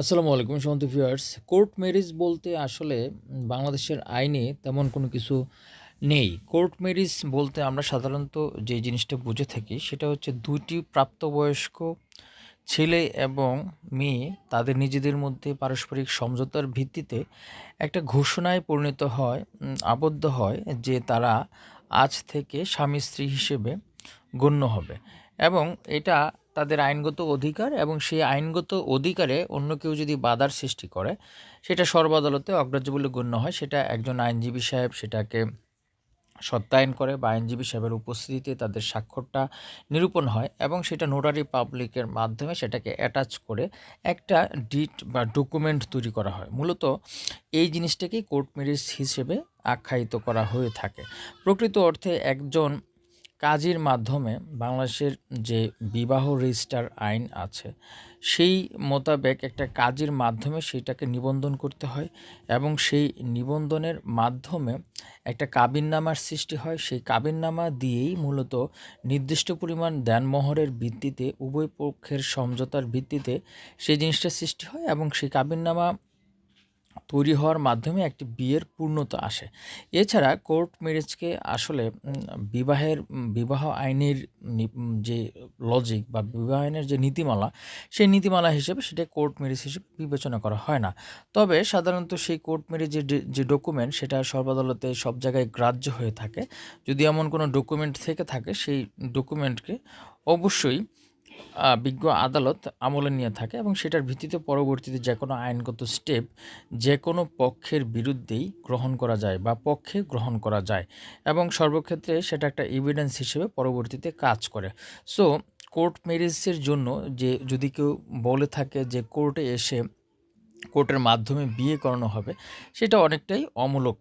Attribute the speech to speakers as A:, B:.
A: আসসালামু আলাইকুম সন্ত ভিউয়ার্স। কোর্ট ম্যারেজ বলতে আসলে বাংলাদেশের আইনে তেমন কোনো কিছু নেই। কোর্ট ম্যারেজ বলতে আমরা সাধারণত যে জিনিসটা বুঝে থাকি সেটা হচ্ছে দুটি প্রাপ্তবয়স্ক ছেলে এবং মেয়ে তাদের নিজেদের মধ্যে পারস্পরিক সমঝোতার ভিত্তিতে একটা ঘোষণায় পরিণত হয় আবদ্ধ হয় যে তারা আজ থেকে স্বামী স্ত্রী হিসেবে গণ্য হবে। এবং এটা তাদের আইনগত অধিকার এবং সেই আইনগত অধিকারে অন্য কেউ যদি বাধার সৃষ্টি করে, সেটা সর্ব আদালতে অগ্রাহ্য বলে গণ্য হয়। সেটা একজন আইনজীবী সাহেব সেটাকে সত্যায়ন করে বা আইনজীবী সাহেবের উপস্থিতিতে তাদের স্বাক্ষরটা নিরূপণ হয় এবং সেটা নোটারি পাবলিকের মাধ্যমে সেটাকে অ্যাটাচ করে একটা ডিট বা ডকুমেন্ট তৈরি করা হয়। মূলত এই জিনিসটাকেই কোর্ট ম্যারেজ হিসেবে আখ্যায়িত করা হয়ে থাকে। প্রকৃত অর্থে একজন কাজীর মাধ্যমে বাংলাদেশের যে বিবাহ রেজিস্টার আইন আছে, সেই মোতাবেক একটা কাজের মাধ্যমে সেটাকে নিবন্ধন করতে হয় এবং সেই নিবন্ধনের মাধ্যমে একটা কাবিননামার সৃষ্টি হয়। সেই কাবিননামা দিয়েই মূলত নির্দিষ্ট পরিমাণ দেনমোহরের ভিত্তিতে, উভয় পক্ষের সমঝোতার ভিত্তিতে সেই জিনিসটা সৃষ্টি হয় এবং সেই কাবিননামা তৈরি হওয়ার মাধ্যমে একটি বিয়ের পূর্ণতা আসে। এছাড়া কোর্ট ম্যারেজকে আসলে বিবাহের বিবাহ আইনের যে লজিক বা বিবাহ আইনের যে নীতিমালা, সেই নীতিমালা হিসেবে সেটা কোর্ট ম্যারেজ হিসেবে বিবেচনা করা হয় না। তবে সাধারণত সেই কোর্ট ম্যারেজের যে- ডকুমেন্ট সেটা সর্বাদালতে সব জায়গায় গ্রাহ্য হয়ে থাকে। যদি এমন কোনো ডকুমেন্ট থেকে থাকে, সেই ডকুমেন্টকে অবশ্যই বিজ্ঞ আদালত আমলে নিয়ে থাকে এবং সেটার ভিত্তিতে পরবর্তীতে যে কোনো আইনগত স্টেপ যে কোনো পক্ষের বিরুদ্ধেই গ্রহণ করা যায় বা পক্ষে গ্রহণ করা যায় এবং সর্বক্ষেত্রে সেটা একটা এভিডেন্স হিসেবে পরবর্তীতে কাজ করে। সো কোর্ট ম্যারেজের জন্য যে যদি কেউ বলে থাকে যে কোর্টে এসে কোর্টের মাধ্যমে বিয়ে করানো হবে, সেটা অনেকটাই অমূলক।